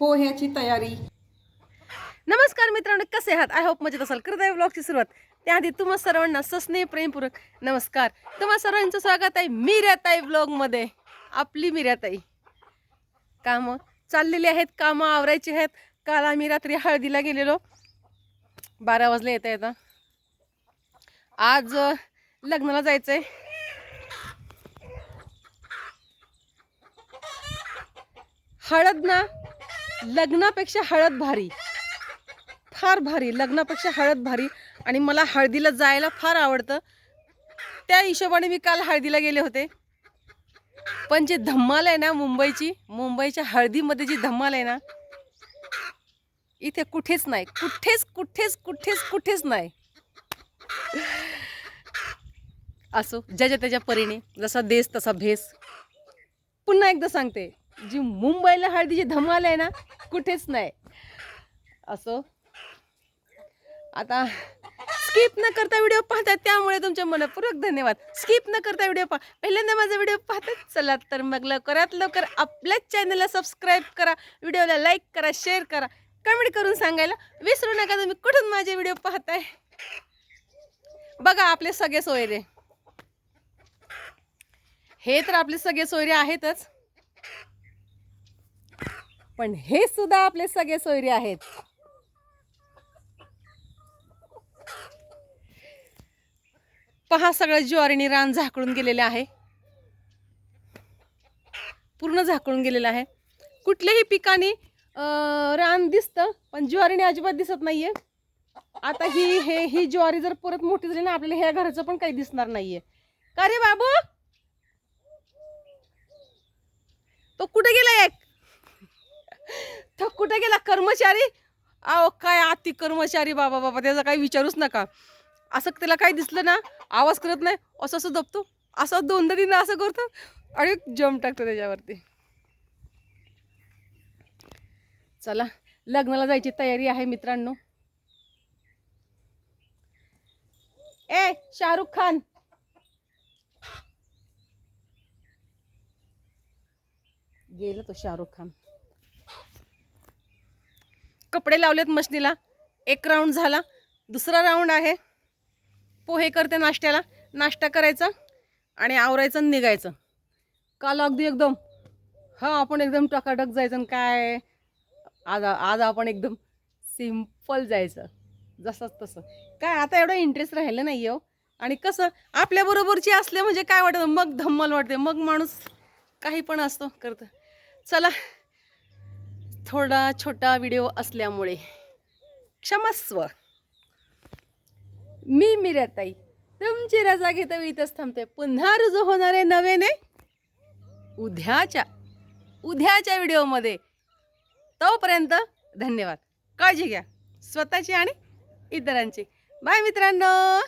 पोह्याची तयारी. नमस्कार मित्रांनो कसे आहात? आय होप मजेत असाल. करत आहे ब्लॉगची सुरुवात. त्याआधी तुम्हा सर्वांना सस्नेह प्रेमपूर्वक नमस्कार. तुम्हा सर्वांचं स्वागत आहे मिर्याताई ब्लॉगमध्ये आपली मिर्याताई कामं चाललेली आहेत कामं आवरायची आहेत. काल आम्ही रात्री हळदीला गेलेलो. बारा वाजले येता येता. आज लग्नाला जायचंय. हळद ना लग्नापेक्षा हळद भारी. फार भारी. लग्नापेक्षा हळद भारी. आणि मला हळदीला जायला फार आवडतं. त्या हिशोबाने मी काल हळदीला गेले होते. पण जे धम्माल आहे ना मुंबईची मुंबईच्या हळदीमध्ये जी धम्माल आहे ना इथे कुठेच नाही. कुठेच कुठेच कुठेच कुठेच नाही. असो ज्याच्या त्याच्या परीने जसा देश तसा भेस. पुन्हा एकदा सांगते. जी मुंबईला हळदीची धमाल आहे ना कुठेच नाही. असो. आता स्किप न करता व्हिडिओ पाहतात त्यामुळे तुमच्या मनपूर्वक धन्यवाद. स्किप न करता व्हिडिओ पहा. पहिल्यांदा माझा व्हिडिओ पाहतात चला तर मग लवकरात लवकर आपल्याच चॅनलला सबस्क्राईब करा व्हिडिओला लाईक करा शेअर करा. कमेंट करून सांगायला विसरू नका तुम्ही कुठून माझे व्हिडिओ पाहताय? बघा आपले सगळे सोयरे. हे तर आपले सगळे सोयरे आहेतच. पण हे सुद्धा आपले सगळे सोयरे आहेत. पहा सगळं ज्वारीनी रान झाकळून गेलेले आहे. पूर्ण झाकळून गेलेलं आहे. कुठल्याही पिकाने रान दिसतं पण ज्वारीने अजिबात दिसत नाहीये. आता ही हे ही ज्वारी जर परत मोठी झाली ना आपल्याला ह्या घराचं पण काही दिसणार नाहीये. का रे बाबू? तो कुठे गेला एक कुठे गेला कर्मचारी? अहो काय अति कर्मचारी बाबा बाबा त्याचा काही विचारूच नका. असं त्याला काही दिसलं ना आवाज करत नाही असं असं दबतो असं दोनदा तीन असं करतो आणि जम टाकतो त्याच्यावरती. चला लग्नाला जायची तयारी आहे मित्रांनो. ए शाहरुख खान! गेलं तो शाहरुख खान. कपडे लावलेत मशनीला. एक राऊंड झाला. दुसरा राऊंड आहे. पोहे करते नाश्त्याला. नाश्ता करायचा आणि आवरायचं आणि निघायचं. काल अगदी एकदम हा आपण एकदम टकाटक जायचं आणि काय? आज आज आपण एकदम सिंपल जायचं. जसंच तसं. काय आता एवढं इंटरेस्ट राहिलं नाही हो. आणि कसं आपल्याबरोबरची असले म्हणजे काय वाटतं? मग धम्मल वाटते. मग माणूस काही पण असतो करतं. चला थोडा छोटा व्हिडिओ असल्यामुळे. क्षमस्व मी मिराताई तुमची रजा घेतो इथंच थांबते. पुन्हा रुजू होणारे आहे नव्याने? उद्याच्या उद्याच्या व्हिडिओमध्ये. तोपर्यंत धन्यवाद. काळजी घ्या. स्वतःची आणि इतरांची. बाय मित्रांनो.